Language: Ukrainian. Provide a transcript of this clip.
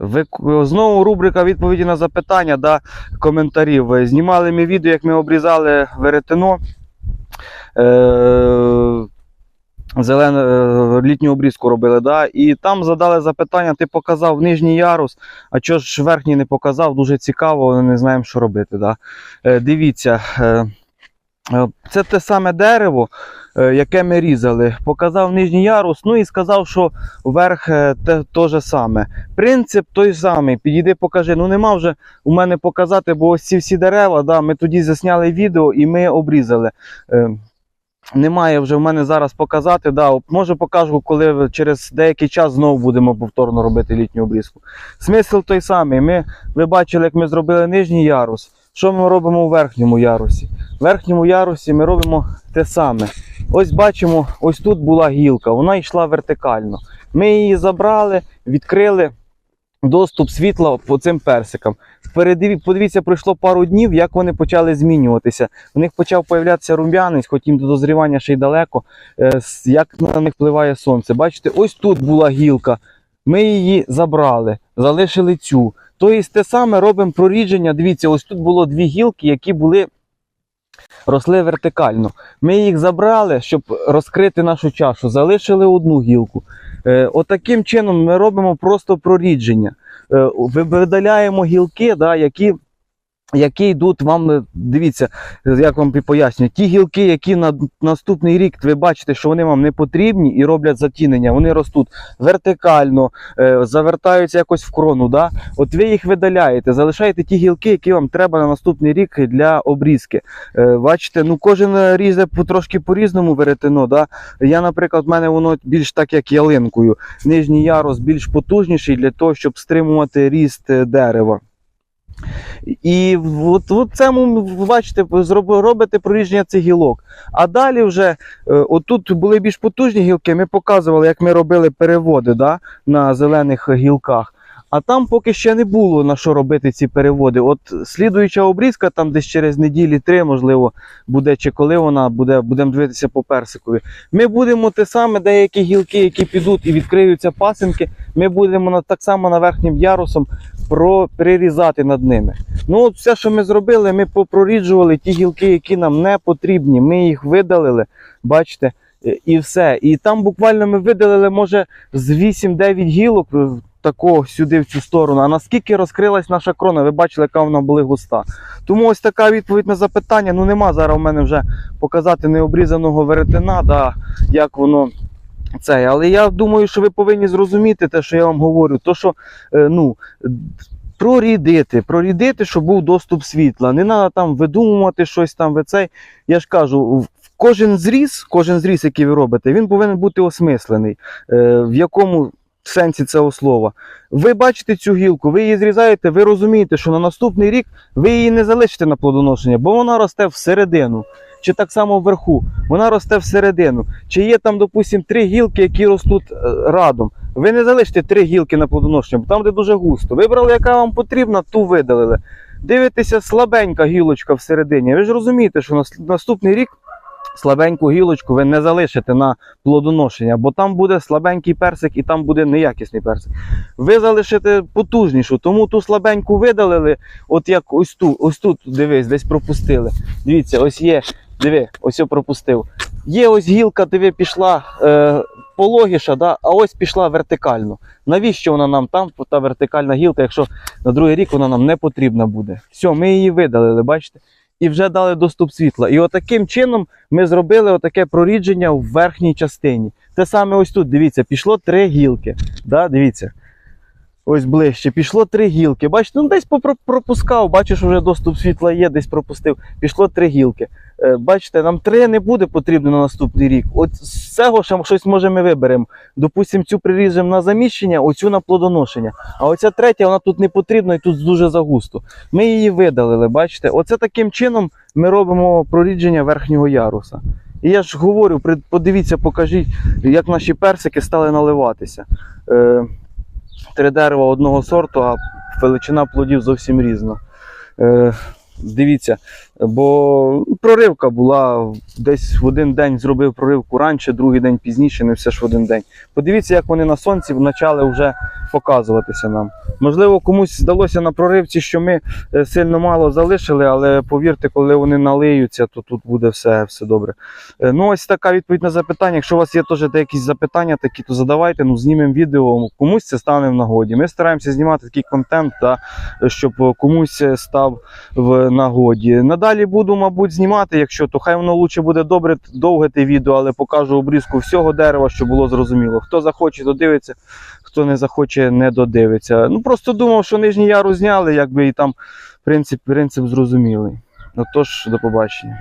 Ви знову рубрика відповіді на запитання да, коментарів. Е, Знімали ми відео, як ми обрізали веретено. Е, Зелене е, літню обрізку робили, да? і там задали запитання: ти показав нижній ярус, а чого ж верхній не показав? Дуже цікаво, не знаємо, що робити. Да? Е, дивіться, е, е, це те саме дерево, е, яке ми різали. Показав нижній ярус, ну і сказав, що верх е, те, то же саме. Принцип той самий. Підійди, покажи. Ну нема вже у мене показати, бо ось ці всі дерева, да, ми тоді засняли відео і ми обрізали. Е, немає вже в мене зараз показати. Да, може покажу, коли через деякий час знову будемо повторно робити літню обрізку. Смисл той самий. Ми, ви бачили, як ми зробили нижній ярус. Що ми робимо у верхньому ярусі? В верхньому ярусі ми робимо те саме. Ось бачимо, ось тут була гілка, вона йшла вертикально. Ми її забрали, відкрили доступ світла по цим персикам. Подивіться, пройшло пару днів, як вони почали змінюватися. В них почав появлятися рум'янець, хоч їм до дозрівання ще й далеко. Е, як на них впливає сонце. Бачите, ось тут була гілка. Ми її забрали, залишили цю. Тобто те саме робимо прорідження. Дивіться, ось тут було дві гілки, які були. Росли вертикально. Ми їх забрали, щоб розкрити нашу чашу, залишили одну гілку. Е, отаким чином ми робимо просто прорідження. Е, видаляємо гілки, да, які, які йдуть вам. е, Дивіться, як вам пояснюю, ті гілки, які на наступний рік ви бачите, що вони вам не потрібні і роблять затінення, вони ростуть вертикально, е, завертаються якось в крону. Да? От ви їх видаляєте, залишаєте ті гілки, які вам треба на наступний рік для обрізки. Е, Бачите, ну кожен різе трошки по-різному веретено. Да? Я, наприклад, в мене воно більш так, як ялинкою. Нижній ярус більш потужніший для того, щоб стримувати ріст дерева. І от, от це бачите, робите проріження цих гілок. А далі вже, е, отут були більш потужні гілки, ми показували, як ми робили переводи да, на зелених гілках. А там поки ще не було на що робити ці переводи. От слідуюча обрізка, там десь через неділі три, можливо, буде, чи коли вона буде, будемо дивитися по персикові. Ми будемо те саме, деякі гілки, які підуть і відкриються пасинки, ми будемо на, так само на верхнім ярусом прирізати над ними. Ну, от все, що ми зробили, ми попроріджували ті гілки, які нам не потрібні. Ми їх видалили, бачите, е, і все. І там буквально ми видалили, може, з 8-9 гілок. Такого сюди в цю сторону. А наскільки розкрилась наша крона, ви бачили, яка вона була густа. Тому ось така відповідь на запитання. Ну нема зараз у мене вже показати необрізаного веретена, да, як воно це. Але я думаю, що ви повинні зрозуміти те, що я вам говорю. То, що е, ну, прорідити, прорідити, щоб був доступ світла. Не треба там видумувати щось там. Ви цей. Я ж кажу, кожен зріз, кожен зріз, який ви робите, він повинен бути осмислений. Е, в якому сенсі цього слова. Ви бачите цю гілку, ви її зрізаєте, ви розумієте, що на наступний рік ви її не залишите на плодоношення, бо вона росте всередину. Чи так само вверху, вона росте всередину. Чи є там, допустимо, три гілки, які ростуть е, радом. Ви не залишите три гілки на плодоношення, бо там, де дуже густо. Вибрали, яка вам потрібна, ту видалили. Дивитеся, слабенька гілочка всередині. Ви ж розумієте, що на наступний рік слабеньку гілочку ви не залишите на плодоношення, бо там буде слабенький персик і там буде неякісний персик. Ви залишите потужнішу, тому ту слабеньку видалили, от як ось ту, ось тут, дивись, десь пропустили. Дивіться, ось є, диви, ось я пропустив. Є ось гілка, диви, пішла е, пологіша, да, а ось пішла вертикально. Навіщо вона нам там, та вертикальна гілка, якщо на другий рік вона нам не потрібна буде? Все, ми її видалили, бачите? І вже дали доступ світла. І отаким чином ми зробили отаке прорідження в верхній частині. Те саме ось тут, дивіться, пішло три гілки. Да, дивіться. Ось ближче. Пішло три гілки. Бачите, ну десь пропускав, бачиш, вже доступ світла є, десь пропустив. Пішло три гілки. Е, Бачите, нам три не буде потрібно на наступний рік. От з цього ще щось може ми виберемо. Допустимо, цю приріжемо на заміщення, оцю на плодоношення. А оця третя, вона тут не потрібна і тут дуже загусто. Ми її видалили, бачите? Оце таким чином ми робимо прорідження верхнього яруса. І я ж говорю, подивіться, покажіть, як наші персики стали наливатися. Три дерева одного сорту, а величина плодів зовсім різна. Е, дивіться, Бо проривка була десь в один день зробив проривку раніше, другий день пізніше, не все ж в один день. Подивіться, як вони на сонці почали вже показуватися нам. Можливо, комусь здалося на проривці, що ми е, сильно мало залишили, але повірте, коли вони налиються, то тут буде все, все добре. Е, Ну, ось така відповідь на запитання. Якщо у вас є теж якісь запитання, такі, то задавайте, ну знімемо відео, комусь це стане в нагоді. Ми стараємося знімати такий контент, та, щоб е, комусь став в нагоді. Надалі буду, мабуть, знімати, якщо то хай воно лучше буде добре, довге те відео, але покажу обрізку всього дерева, щоб було зрозуміло. Хто захоче, додивиться, хто не захоче, не додивиться. Ну просто думав, що нижній яру зняли, якби і там принцип, принцип зрозумілий. тож, до побачення.